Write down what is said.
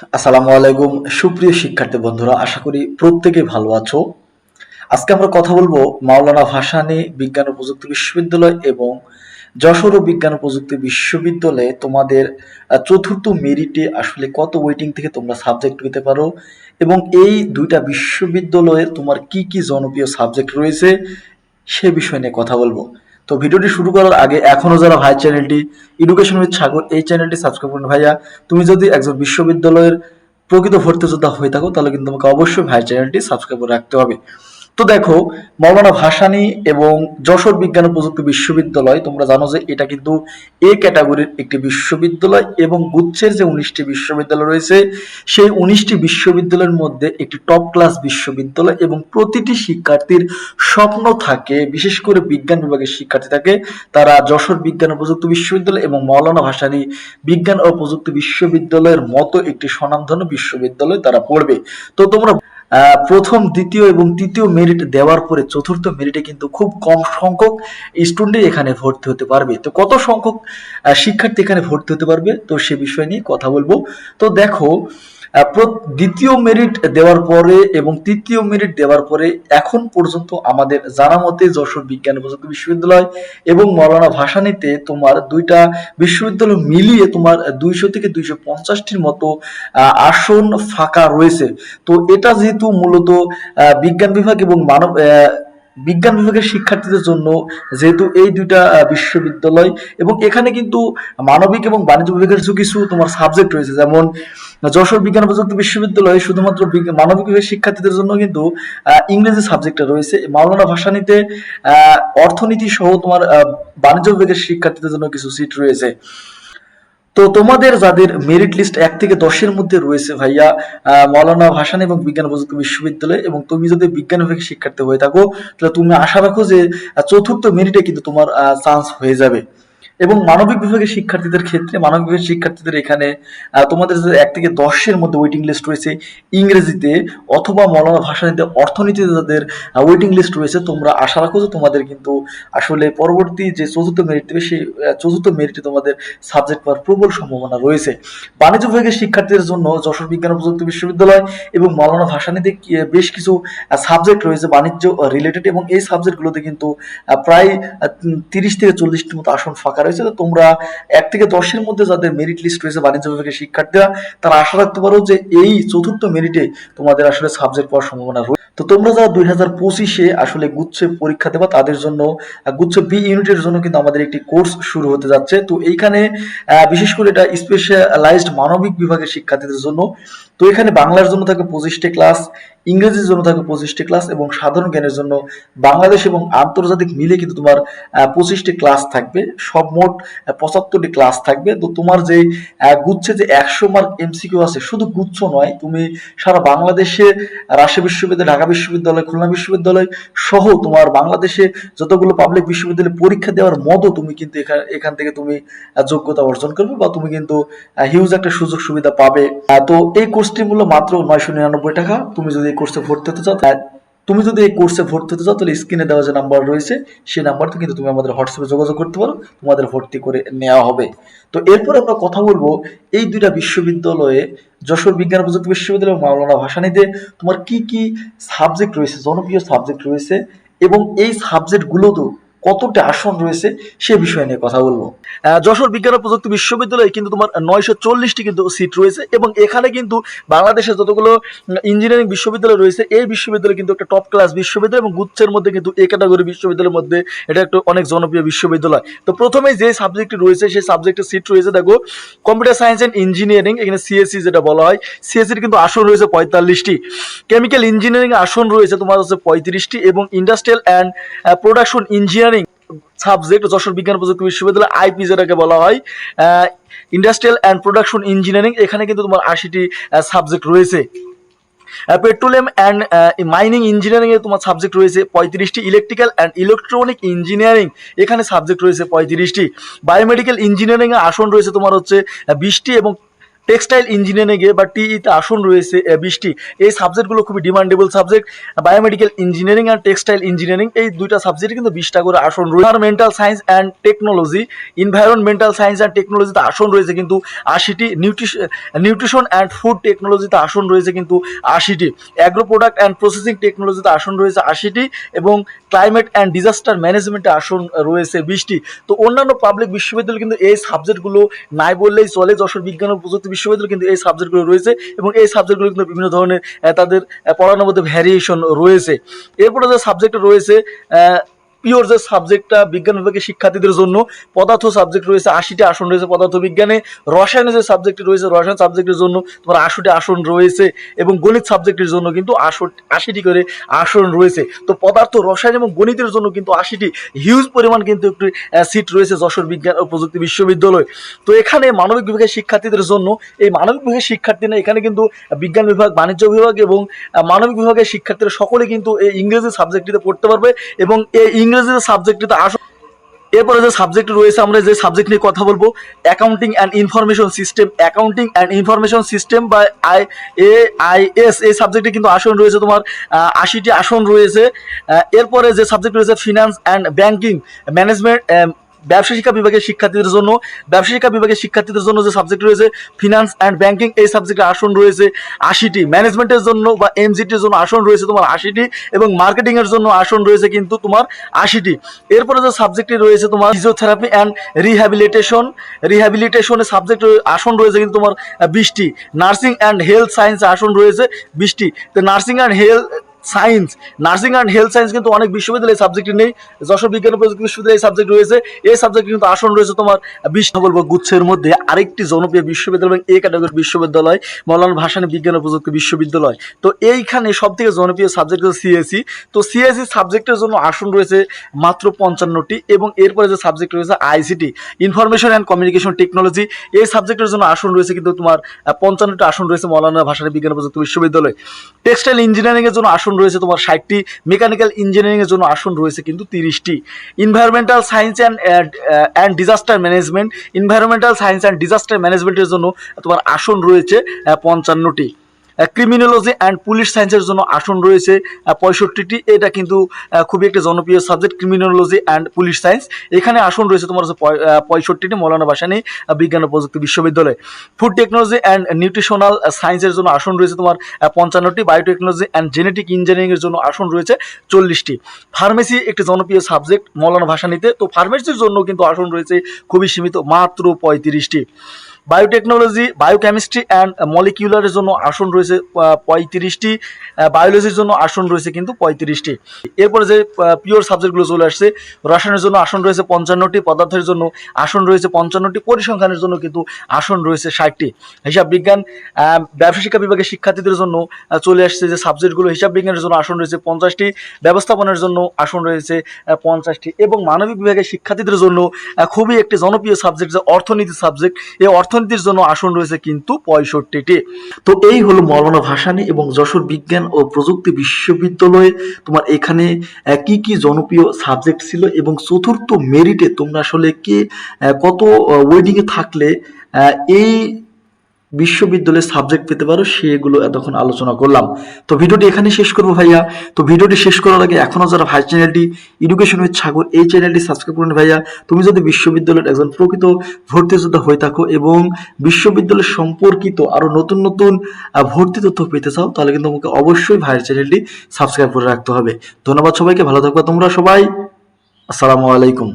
আসসালামু আলাইকুম, সুপ্রিয় শিক্ষার্থী বন্ধুরা, আশা করি প্রত্যেকেই ভালো আছো। আজকে আমরা কথা বলব মাওলানা ভাসানী বিজ্ঞান ও প্রযুক্তি বিশ্ববিদ্যালয় এবং যশোর বিজ্ঞান ও প্রযুক্তি বিশ্ববিদ্যালয়ে তোমাদের চতুর্থ মেরিটে আসলে কত ওয়েটিং থেকে তোমরা সাবজেক্ট পেতে পারো এবং এই দুইটা বিশ্ববিদ্যালয়ের তোমার কি কি জনপ্রিয় সাবজেক্ট রয়েছে সে বিষয় নিয়ে কথা বলব। তো ভিডিওটি শুরু করার আগে এখনও যারা ভাই চ্যানেলটি এডুকেশন উইথ সাগর, এই চ্যানেলটি সাবস্ক্রাইব করুন। ভাইয়া, তুমি যদি একজন বিশ্ববিদ্যালয়ের প্রকৃত ভর্তি যোদ্ধা হয়ে থাকো, তাহলে কিন্তু তোমাকে অবশ্যই ভাই চ্যানেলটি সাবস্ক্রাইব করে রাখতে হবে। তো দেখো, মৌলানা ভাসানী এবং যশোর বিজ্ঞান ও প্রযুক্তি বিশ্ববিদ্যালয়, তোমরা জানো যে এটা কিন্তু এ ক্যাটাগরির একটি বিশ্ববিদ্যালয় এবং গুচ্ছের যে উনিশটি বিশ্ববিদ্যালয় রয়েছে, সেই উনিশটি বিশ্ববিদ্যালয়ের মধ্যে একটি টপ ক্লাস বিশ্ববিদ্যালয় এবং প্রতিটি শিক্ষার্থীর স্বপ্ন থাকে, বিশেষ করে বিজ্ঞান বিভাগের শিক্ষার্থী থাকে, তারা যশোর বিজ্ঞান ও প্রযুক্তি বিশ্ববিদ্যালয় এবং মৌলানা ভাসানী বিজ্ঞান ও প্রযুক্তি বিশ্ববিদ্যালয়ের মতো একটি স্বনামধন্য বিশ্ববিদ্যালয় তারা পড়বে। তো তোমরা প্রথম, দ্বিতীয় এবং তৃতীয় মেরিট দেওয়ার পরে চতুর্থ মেরিটে কিন্তু খুব কম সংখ্যক স্টুডেন্টই এখানে ভর্তি হতে পারবে। তো কত সংখ্যক শিক্ষার্থী এখানে ভর্তি হতে পারবে? তো সে বিষয় নিয়ে কথা বলব। তো দেখো দ্বিতীয় মেরিট দেওয়ার পরে এবং তৃতীয় মেরিট দেওয়ার পরে এখন পর্যন্ত আমাদের জানা মতে যশোর বিজ্ঞান প্রযুক্তি বিশ্ববিদ্যালয় এবং মৌলানা ভাসানীতে তোমার দুইটা বিশ্ববিদ্যালয় মিলিয়ে তোমার দুইশো থেকে দুইশো পঞ্চাশটির মতো আসন ফাঁকা রয়েছে। তো এটা যেহেতু মূলত বিজ্ঞান বিভাগ এবং মানব বিজ্ঞান বিভাগের শিক্ষার্থীদের জন্য যেহেতু এই দুইটা বিশ্ববিদ্যালয় এবং এখানে কিন্তু মানবিক এবং বাণিজ্য বিভাগের কিছু কিছু তোমার সাবজেক্ট রয়েছে। যেমন যশোর বিজ্ঞান প্রযুক্তি বিশ্ববিদ্যালয়ে শুধুমাত্র মানবিক বিভাগের শিক্ষার্থীদের জন্য কিন্তু ইংরেজি সাবজেক্টটা রয়েছে। মাওলানা ভাসানীতে অর্থনীতি সহ তোমার বাণিজ্য বিভাগের শিক্ষার্থীদের জন্য কিছু সিট রয়েছে। তো তোমাদের যাদের মেরিট লিস্ট এক থেকে দশের মধ্যে রয়েছে ভাইয়া মৌলানা ভাসান এবং বিজ্ঞান প্রযুক্তি বিশ্ববিদ্যালয় এবং তুমি যদি বিজ্ঞান বিভাগে শিক্ষার্থী হয়ে থাকো, তাহলে তুমি আশা রাখো যে চতুর্থ মেরিটে কিন্তু তোমার চান্স হয়ে যাবে। এবং মানবিক বিভাগের শিক্ষার্থীদের ক্ষেত্রে, মানবিক বিভাগের শিক্ষার্থীদের এখানে তোমাদের এক থেকে দশের মধ্যে ওয়েটিং লিস্ট রয়েছে ইংরেজিতে অথবা মৌলানা ভাষানীতে অর্থনীতিতে যাদের ওয়েটিং লিস্ট রয়েছে, তোমরা আশা রাখো যে তোমাদের কিন্তু আসলে পরবর্তী যে চতুর্থ মেরিট দেবে, সেই চতুর্থ মেরিটে তোমাদের সাবজেক্ট পাওয়ার প্রবল সম্ভাবনা রয়েছে। বাণিজ্য বিভাগের শিক্ষার্থীদের জন্য যশোর বিজ্ঞান প্রযুক্তি বিশ্ববিদ্যালয় এবং মৌলানা ভাসানীতে কি- বেশ কিছু সাবজেক্ট রয়েছে বাণিজ্য রিলেটেড এবং এই সাবজেক্টগুলোতে কিন্তু প্রায় তিরিশ থেকে চল্লিশটির মতো আসন ফাঁকা রয়েছে। তো তোমরা এক থেকে দশের মধ্যে যাদের মেরিট লিস্ট রয়েছে বাণিজ্য বিভাগের শিক্ষার্থীরা, তারা আশা রাখতে পারো যে এই চতুর্থ মেরিটে তোমাদের আসলে সাবজেক্ট পাওয়ার সম্ভাবনা রয়েছে। তো তোমরা যারা দুই হাজার পঁচিশে আসলে গুচ্ছে পরীক্ষা দেবা, তাদের জন্য গুচ্ছ বি ইউনিটের জন্য কিন্তু আমাদের একটি কোর্স শুরু হতে যাচ্ছে। তো এইখানে বিশেষ করে এটা স্পেশালাইজড মানবিক বিভাগের শিক্ষার্থীদের জন্য। তো এখানে বাংলার জন্য থাকে পঁচিশটি ক্লাস ইংরেজির জন্য থাকে পঁচিশটি ক্লাস এবং সাধারণ জ্ঞানের জন্য বাংলাদেশ এবং আন্তর্জাতিক মিলে কিন্তু তোমার পঁচিশটি ক্লাস থাকবে। সব মোট পঁচাত্তরটি ক্লাস থাকবে। তো তোমার যে গুচ্ছে যে একশো মার্ক এমসিকিউ আছে, শুধু গুচ্ছ নয়, তুমি সারা বাংলাদেশে রাজশাহী বিশ্ববিদ্যালয়, ঢাকা বিশ্ববিদ্যালয়, খুলনা বিশ্ববিদ্যালয় সহ তোমার বাংলাদেশে যতগুলো পাবলিক বিশ্ববিদ্যালয়ে পরীক্ষা দেওয়ার মতো তুমি কিন্তু এখান থেকে তুমি যোগ্যতা অর্জন করবে বা তুমি কিন্তু হিউজ একটা সুযোগ সুবিধা পাবে। তো এই কোর্সটির মূল্য মাত্র নয়শো নিরানব্বই টাকা। তুমি যদি এই কোর্সে ভর্তি হতে চাও তুমি যদি এই কোর্সে ভর্তি হতে চাও, তাহলে স্ক্রিনে দেওয়া যে নাম্বার রয়েছে, সেই নাম্বারতে কিন্তু তুমি আমাদের হোয়াটসঅ্যাপে যোগাযোগ করতে পারো, তোমাদের ভর্তি করে নেওয়া হবে। তো এরপর আমরা কথা বলব এই দুইটা বিশ্ববিদ্যালয়ে যশোর বিজ্ঞান প্রযুক্তি বিশ্ববিদ্যালয় এবং মাওলানা ভাসানীতে তোমার কি কি সাবজেক্ট রয়েছে, জনপ্রিয় সাবজেক্ট রয়েছে এবং এই সাবজেক্টগুলো তো কতটা আসন রয়েছে সে বিষয় নিয়ে কথা বলব। যশোর বিজ্ঞান ও প্রযুক্তি বিশ্ববিদ্যালয়ে কিন্তু তোমার নয়শো চল্লিশটি কিন্তু সিট রয়েছে এবং এখানে কিন্তু বাংলাদেশের যতগুলো ইঞ্জিনিয়ারিং বিশ্ববিদ্যালয় রয়েছে, এই বিশ্ববিদ্যালয় কিন্তু একটা টপ ক্লাস বিশ্ববিদ্যালয় এবং গুচ্ছের মধ্যে কিন্তু এ ক্যাটাগরি বিশ্ববিদ্যালয়ের মধ্যে এটা একটা অনেক জনপ্রিয় বিশ্ববিদ্যালয়। তো প্রথমে যে সাবজেক্টটি রয়েছে, সেই সাবজেক্টের সিট রয়েছে দেখো কম্পিউটার সায়েন্স অ্যান্ড ইঞ্জিনিয়ারিং এখানে সিএসসি যেটা বলা হয় সিএসসির কিন্তু আসন রয়েছে পঁয়তাল্লিশটি। কেমিক্যাল ইঞ্জিনিয়ারিং আসন রয়েছে তোমার হচ্ছে পঁয়ত্রিশটি এবং industrial and production engineering subject Jashore বিজ্ঞান প্রযুক্তি বিশ্ববিদ্যালয় আইপি যেটাকে বলা হয়। ইন্ডাস্ট্রিয়াল অ্যান্ড প্রোডাকশন ইঞ্জিনিয়ারিং এখানে কিন্তু তোমার আশিটি সাবজেক্ট রয়েছে। পেট্রোলিয়াম অ্যান্ড মাইনিং ইঞ্জিনিয়ারিং এর তোমার সাবজেক্ট রয়েছে পঁয়ত্রিশটি। ইলেকট্রিক্যাল অ্যান্ড ইলেকট্রনিক ইঞ্জিনিয়ারিং এখানে সাবজেক্ট রয়েছে পঁয়ত্রিশটি। বায়োমেডিক্যাল ইঞ্জিনিয়ারিং এর আসন রয়েছে তোমার হচ্ছে বিশটি এবং টেক্সটাইল ইঞ্জিনিয়ারিংয়ে বা টিইতে আসন রয়েছে বিশটি এই সাবজেক্টগুলো খুবই ডিমান্ডেবল সাবজেক্ট বায়োমেডিক্যাল ইঞ্জিনিয়ারিং আর টেক্সটাইল ইঞ্জিনিয়ারিং এই দুইটা সাবজেক্টে কিন্তু বিশটা করে আসন রয়েছে। Environmental science and technology environmental science and টেকনোলজিতে আসন রয়েছে কিন্তু আশিটি। নিউট্রিশন নিউট্রিশন অ্যান্ড ফুড টেকনোলজিতে আসন রয়েছে কিন্তু আশিটি। অ্যাগ্রো প্রোডাক্ট অ্যান্ড প্রসেসিং টেকনোলজিতে আসন রয়েছে আশিটি এবং ক্লাইমেট অ্যান্ড ডিজাস্টার ম্যানেজমেন্টে আসন রয়েছে বিশটি তো অন্যান্য পাবলিক বিশ্ববিদ্যালয় কিন্তু এই সাবজেক্টগুলো নাই বললেই চলে। যশোর বিজ্ঞান ও প্রযুক্তি বিশ্ববিদ্যালয় কিন্তু এই সাবজেক্টগুলো রয়েছে এবং এই সাবজেক্টগুলো কিন্তু বিভিন্ন ধরনের তাদের পড়ানোর মধ্যে ভ্যারিয়েশন রয়েছে। এরপরে যে সাবজেক্ট রয়েছে পিওর যে সাবজেক্টটা বিজ্ঞান বিভাগের শিক্ষার্থীদের জন্য পদার্থ সাবজেক্ট রয়েছে, আশিটি আসন রয়েছে পদার্থ বিজ্ঞানে, রসায়নের যে সাবজেক্টটি রয়েছে, রসায়ন সাবজেক্টের জন্য তোমার আশুটি আসন রয়েছে এবং গণিত সাবজেক্টের জন্য কিন্তু আশো আশিটি করে আসন রয়েছে। তো পদার্থ, রসায়ন এবং গণিতের জন্য কিন্তু আশিটি হিউজ পরিমাণ কিন্তু একটি সিট রয়েছে যশোর বিজ্ঞান ও প্রযুক্তি বিশ্ববিদ্যালয়। তো এখানে মানবিক বিভাগের শিক্ষার্থীদের জন্য এই মানবিক বিভাগের শিক্ষার্থী না এখানে কিন্তু বিজ্ঞান বিভাগ, বাণিজ্য বিভাগ এবং মানবিক বিভাগের শিক্ষার্থীরা সকলে কিন্তু এই ইংরেজি সাবজেক্টটিতে পড়তে পারবে এবং এই ইংরেজি সাবজেক্টটিতে আস। এরপরে যে সাবজেক্ট রয়েছে, আমরা যে সাবজেক্ট নিয়ে কথা বলব accounting and information system accounting and information system বা আই এ আই এস এই সাবজেক্টে কিন্তু আসন রয়েছে তোমার আশিটি আসন রয়েছে। এরপরে যে সাবজেক্ট রয়েছে ফিনান্স অ্যান্ড ব্যাংকিং ম্যানেজমেন্ট ব্যবসা শিক্ষা বিভাগের শিক্ষার্থীদের জন্য, ব্যবসা শিক্ষা বিভাগের শিক্ষার্থীদের জন্য যে সাবজেক্ট রয়েছে ফিনান্স অ্যান্ড ব্যাংকিং এই সাবজেক্টে আসন রয়েছে আশিটি। ম্যানেজমেন্টের জন্য বা এমজিটির জন্য আসন রয়েছে তোমার আশিটি এবং মার্কেটিংয়ের জন্য আসন রয়েছে কিন্তু তোমার আশিটি। এরপরে যে সাবজেক্টটি রয়েছে তোমার ফিজিওথেরাপি অ্যান্ড রিহ্যাবিলিটেশন রিহ্যাবিলিটেশনের সাবজেক্ট আসন রয়েছে কিন্তু তোমার বিশটি। নার্সিং অ্যান্ড হেলথ সায়েন্স আসন রয়েছে বিশটি। তো nursing and health science, nursing and health science কিন্তু অনেক বিশ্ববিদ্যালয়ে সাবজেক্টই নেই। যশোর বিজ্ঞান প্রযুক্তি বিশ্ববিদ্যালয়ে সাবজেক্ট রয়েছে। এই সাবজেক্ট কিন্তু আসন রয়েছে তোমার বিশ বলব গুচ্ছের মধ্যে। আরেকটি জনপ্রিয় বিশ্ববিদ্যালয় এবং এ ক্যাটাগরির বিশ্ববিদ্যালয়, মৌলানা ভাসানী বিজ্ঞান ও প্রযুক্তি বিশ্ববিদ্যালয়। তো এইখানে সব থেকে জনপ্রিয় সাবজেক্ট হচ্ছে সিএসসি তো সিএসসি সাবজেক্টের জন্য আসন রয়েছে মাত্র পঞ্চান্নটি এবং এরপরে যে সাবজেক্ট রয়েছে ICT information and communication technology এই সাবজেক্টের জন্য আসন রয়েছে কিন্তু তোমার পঞ্চান্নটি আসন রয়েছে মৌলানা ভাসানী বিজ্ঞান প্রযুক্তি বিশ্ববিদ্যালয়। টেক্সটাইল ইঞ্জিনিয়ারিং এর জন্য আসন রয়েছে, তোমার ষাটটি মেকানিক্যাল ইঞ্জিনিয়ারিংয়ের জন্য আসন রয়েছে কিন্তু তিরিশটি। Environmental science and and disaster management environmental science and disaster ম্যানেজমেন্টের জন্য তোমার আসন রয়েছে পঞ্চান্নটি। ক্রিমিনোলজি অ্যান্ড পুলিশ সায়েন্সের জন্য আসন রয়েছে পঁয়ষট্টিটি। এটা কিন্তু খুবই একটা জনপ্রিয় subject criminology and police science এখানে আসন রয়েছে তোমার হচ্ছে পঁয়ষট্টিটি মৌলানা আহ, বিজ্ঞান ও প্রযুক্তি বিশ্ববিদ্যালয়। ফুড টেকনোলজি অ্যান্ড নিউট্রিশনাল সায়েন্সের জন্য আসন রয়েছে তোমার পঞ্চান্নটি। বায়োটেকনোলজি অ্যান্ড জেনেটিক ইঞ্জিনিয়ারিং এর জন্য আসন রয়েছে চল্লিশটি। ফার্মেসি একটি জনপ্রিয় সাবজেক্ট মৌলানা ভাসানিতে। তো ফার্মেসির জন্য কিন্তু আসন রয়েছে খুবই সীমিত মাত্র পঁয়ত্রিশটি। বায়োটেকনোলজি, বায়োকেমিস্ট্রি অ্যান্ড মলিকিউলারের জন্য আসন রয়েছে পঁয়ত্রিশটি। বায়োলজির জন্য আসন রয়েছে কিন্তু পঁয়ত্রিশটি। এরপরে যে পিওর সাবজেক্টগুলো চলে আসছে, রসায়নের জন্য আসন রয়েছে পঞ্চান্নটি, পদার্থের জন্য আসন রয়েছে পঞ্চান্নটি, পরিসংখ্যানের জন্য কিন্তু আসন রয়েছে ষাটটি। হিসাব বিজ্ঞান ব্যবসা শিক্ষা বিভাগের শিক্ষার্থীদের জন্য চলে আসছে যে সাবজেক্টগুলো হিসাব বিজ্ঞানের জন্য আসন রয়েছে পঞ্চাশটি, ব্যবস্থাপনার জন্য আসন রয়েছে পঞ্চাশটি এবং মানবিক বিভাগের শিক্ষার্থীদের জন্য খুবই একটি জনপ্রিয় সাবজেক্ট যে অর্থনীতি সাবজেক্ট এই অর্থনীতির জন্য আসন রয়েছে কিন্তু পঁয়ষট্টিটি। তো এই হলো মৌলানা ভাসানী এবং যশোর বিজ্ঞান ও প্রযুক্তি বিশ্ববিদ্যালয়ে তোমার এখানে কি কি জনপ্রিয় সাবজেক্ট ছিল এবং চতুর্থ মেরিটে তোমরা আসলে কে কত ওয়েডিংয়ে থাকলে এই বিশ্ববিদ্যালয়ের সাবজেক্ট পেতে পারো, সেগুলো এতক্ষণ আলোচনা করলাম। তো ভিডিওটি এখানে শেষ করব ভাইয়া। তো ভিডিওটি শেষ করার আগে এখনও যারা ভাই চ্যানেলটি এডুকেশন উইথ সাগর এই চ্যানেলটি সাবস্ক্রাইব করুন ভাইয়া। তুমি যদি বিশ্ববিদ্যালয়ের একজন প্রকৃত ভর্তি যোদ্ধা হয়ে থাকো এবং বিশ্ববিদ্যালয় সম্পর্কিত আরও নতুন নতুন ভর্তি তথ্য পেতে চাও, তাহলে কিন্তু তোমাকে অবশ্যই ভাইয়ের চ্যানেলটি সাবস্ক্রাইব করে রাখতে হবে। ধন্যবাদ সবাইকে, ভালো থাকবে তোমরা সবাই। আসসালামু আলাইকুম।